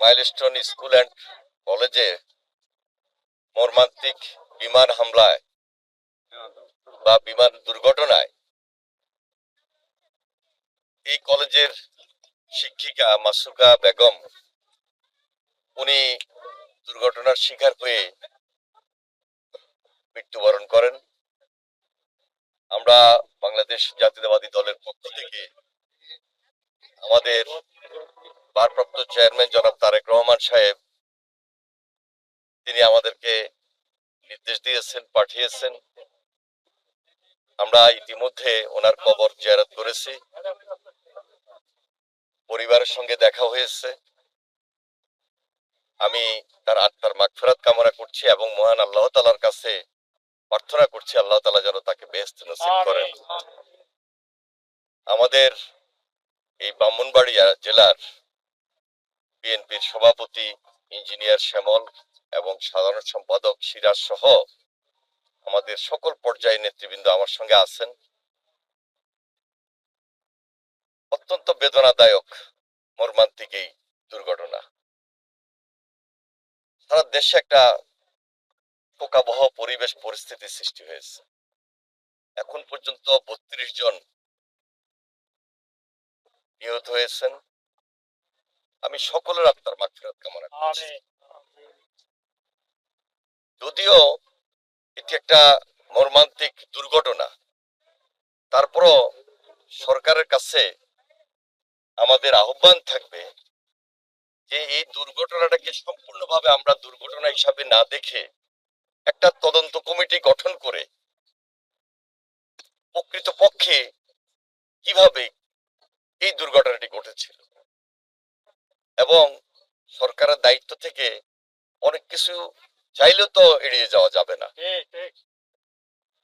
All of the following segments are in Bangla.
মাইলস্টোন স্কুল অ্যান্ড কলেজে মর্মান্তিক বিমান হামলায় বা বিমান দুর্ঘটনায় এই কলেজের শিক্ষিকা মাসুকা বেগম, উনি দুর্ঘটনার শিকার হয়ে মৃত্যুবরণ করেন। আমরা বাংলাদেশ জাতীয়তাবাদী দলের পক্ষ থেকে আমাদের ভারপ্রাপ্ত চেয়ারম্যান জনাব তারেক রহমান সাহেব তিনি আমাদেরকে নির্দেশ দিয়েছেন পাঠিয়েছেন। আমরা ইতিমধ্যে ওনার কবর জিয়ারত করেছি। পরিবারের সঙ্গে দেখা হয়েছে। আমি তার আত্মার মাগফেরাত কামনা করছি এবং মহান আল্লাহ তালার কাছে প্রার্থনা করছি আল্লাহ তালা যেন তাকে বেস্ট নসিব করেন। আমাদের এই ব্রাহ্মণবাড়িয়া জেলার বিএনপির সভাপতি ইঞ্জিনিয়ার শ্যামল এবং সাধারণ সম্পাদক সিরাজ সহ আমাদের সকল পর্যায়ে নেতৃবৃন্দ আমার সঙ্গে আছেন। অত্যন্ত বেদনাদায়ক, মর্মান্তিক এই দুর্ঘটনা। সারা দেশে একটা শোকাবহ পরিবেশ পরিস্থিতি সৃষ্টি হয়েছে। এখন পর্যন্ত বত্রিশ জন নিহত হয়েছেন। আমি সকলের আত্মার মাগফিরাত কামনা করছি। যদিও এটি একটা মর্মান্তিক দুর্ঘটনা তারপরও সরকারের কাছে আমাদের আহ্বান থাকবে যে এই দুর্ঘটনাটাকে সম্পূর্ণভাবে আমরা দুর্ঘটনা হিসাবে না দেখে একটা তদন্ত কমিটি গঠন করে প্রকৃত পক্ষে কীভাবে এই দুর্ঘটনাটি ঘটেছিল। এবং সরকারের দায়িত্ব থেকে অনেক কিছু চাইলেও তো এড়িয়ে যাওয়া যাবে না।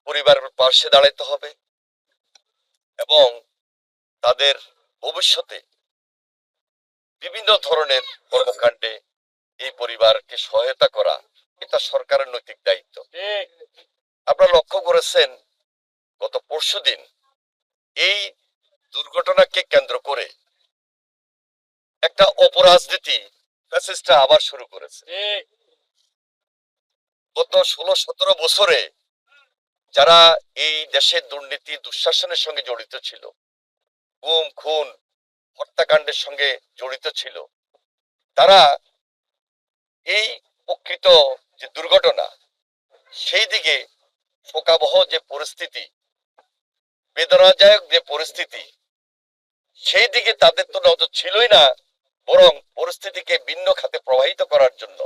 পরিবারের পাশে দাঁড়াইতে হবে এবং তাদের ভবিষ্যতে বিভিন্ন ধরনের কর্মকাণ্ডে এই পরিবারকে সহায়তা করা এটা সরকারের নৈতিক দায়িত্ব। আপনারা লক্ষ্য করেছেন গত পরশুদিন এই দুর্ঘটনাকে কেন্দ্র করে একটা অপরাজনীতি ফ্যাসিস্টরা আবার শুরু করেছে। গত ষোলো সতেরো বছরে যারা এই দেশের দুর্নীতি দুঃশাসনের সঙ্গে জড়িত ছিল গুম খুন হত্যাকাণ্ডের সঙ্গে জড়িত ছিল তারা এই প্রকৃত যে দুর্ঘটনা সেই দিকে শোকাবহ যে পরিস্থিতি বেদনাদায়ক যে পরিস্থিতি সেই দিকে তাদের তো নজর ছিলই না বরং পরিস্থিতিকে ভিন্ন খাতে প্রবাহিত করার জন্য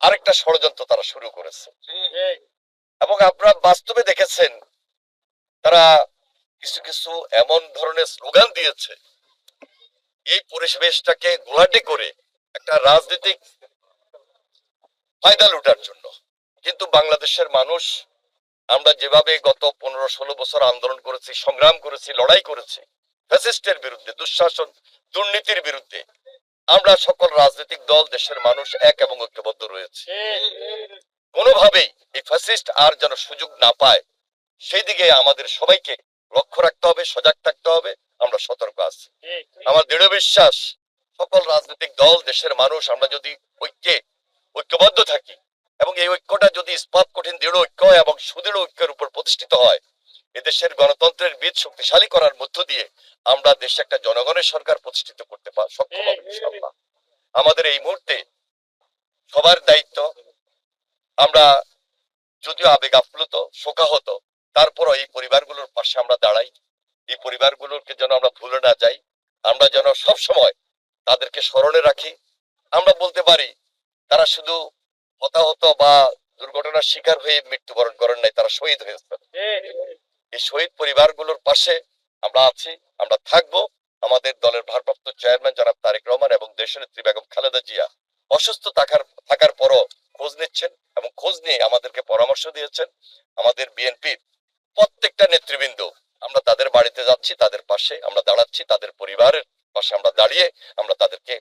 আরেকটা ষড়যন্ত্র তারা শুরু করেছে। এবং আপনারা বাস্তবে দেখেছেন, তারা কিছু কিছু এমন ধরনের স্লোগান দিয়েছে। এই পরিবেশটাকে গোলাটে করে একটা রাজনৈতিক ফায়দা লুটার জন্য। কিন্তু বাংলাদেশের মানুষ, আমরা যেভাবে গত পনেরো ষোলো বছর আন্দোলন করেছি, সংগ্রাম করেছি, লড়াই করেছি ফ্যাসিস্টের বিরুদ্ধে, দুঃশাসন, দুর্নীতির বিরুদ্ধে, আমরা সকল রাজনৈতিক দল, দেশের মানুষ এক এবং ঐক্যবদ্ধ রয়েছে। কোনোভাবেই এই ফ্যাসিস্ট আর যেন সুযোগ না পায়, সেই দিকে আমাদের সবাইকে লক্ষ্য রাখতে হবে, সজাগ থাকতে হবে, আমরা সতর্ক আছি। আমার দৃঢ় বিশ্বাস, সকল রাজনৈতিক দল, দেশের মানুষ, আমরা যদি ঐক্যে ঐক্যবদ্ধ থাকি এবং এই ঐক্যটা যদি ইস্পাত কঠিন, দৃঢ় ঐক্য এবং সুদৃঢ় ঐক্যের উপর প্রতিষ্ঠিত হয় এদেশের গণতন্ত্রের বীজ শক্তিশালী করার মধ্য দিয়ে আমরা দেশে একটা জনগণের সরকার প্রতিষ্ঠিত করতে পার সক্ষম হব। আমাদের এই মুহূর্তে সবার দায়িত্ব আমরা যদিও আবেগ আপ্লুত শোকাহত তারপরও এই পরিবারগুলোর পাশে আমরা দাঁড়াই। এই পরিবারগুলোকে যেন আমরা ভুলে না যাই আমরা যেন সব সময় তাদেরকে স্মরণে রাখি। আমরা বলতে পারি তারা শুধু হতাহত বা দুর্ঘটনার শিকার হয়ে মৃত্যুবরণ করেন নাই তারা শহীদ হয়েছে এই শহীদ পরিবারগুলোর পাশে আমরা আছি, আমরা থাকব। আমাদের দলের ভারপ্রাপ্ত চেয়ারম্যান জনাব তারেক রহমান এবং দেশনেত্রী বেগম খালেদা জিয়া অসুস্থ থাকার থাকার পরও খোঁজ নিচ্ছেন এবং খোঁজ নিয়ে আমাদেরকে পরামর্শ দিয়েছেন। আমাদের বিএনপির প্রত্যেকটা নেতৃবৃন্দ, আমরা তাদের বাড়িতে যাচ্ছি, তাদের পাশে আমরা দাঁড়াচ্ছি, তাদের পরিবারের পাশে আমরা দাঁড়িয়ে আমরা তাদেরকে